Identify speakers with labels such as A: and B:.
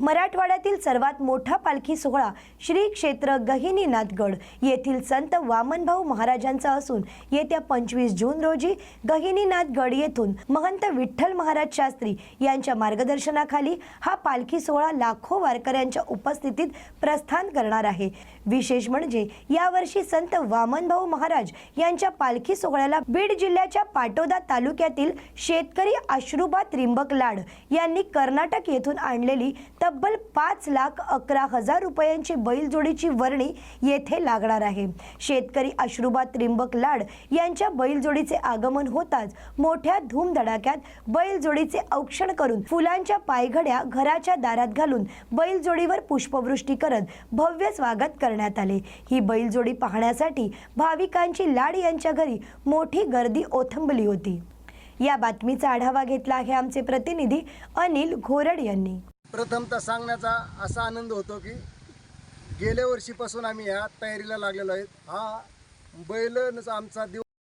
A: मराठवाड्यातील सर्वात मोठा पालखी सोहळा श्री क्षेत्र गहिनीनाथगड येथील संत वामनभाऊ महाराजांचा असून येत्या पंचवीस जून रोजी गहिनीनाथगड येथून महंत विठ्ठल महाराज शास्त्री यांच्या मार्गदर्शनाखाली हा पालखी सोहळा लाखो वारकऱ्यांच्या उपस्थितीत प्रस्थान करणार आहे. विशेष म्हणजे यावर्षी संत वामनभाऊ महाराज यांच्या पालखी सोहळ्याला बीड जिल्ह्याच्या पाटोदा तालुक्यातील शेतकरी अश्रुबा त्रिंबक लाड यांनी कर्नाटक येथून आणलेली तब्बल पाच लाख अकरा हजार रुपयांची बैलजोडीची वर्णी येथे लागणार आहे. शेतकरी अश्रुबा त्रिंबक लाड यांच्या बैलजोडीचे आगमन होताच मोठ्या धूमधडाक्यात बैलजोडीचे औक्षण करून फुलांच्या पायघड्या घराच्या दारात घालून बैलजोडीवर पुष्पवृष्टी करत भव्य स्वागत करण्यात आले. ही बैलजोडी पाहण्यासाठी भाविकांची लाड यांच्या घरी मोठी गर्दी ओथंबली होती. या बातमीचा आढावा घेतला आहे आमचे प्रतिनिधी अनिल घोरड यांनी.
B: प्रथमतः सांगण्याचा असा आनंद होतो की गेल्या वर्षीपासून आम्ही ह्या तयारीला लागलेलो आहेत. हा बैल आमचा दिवस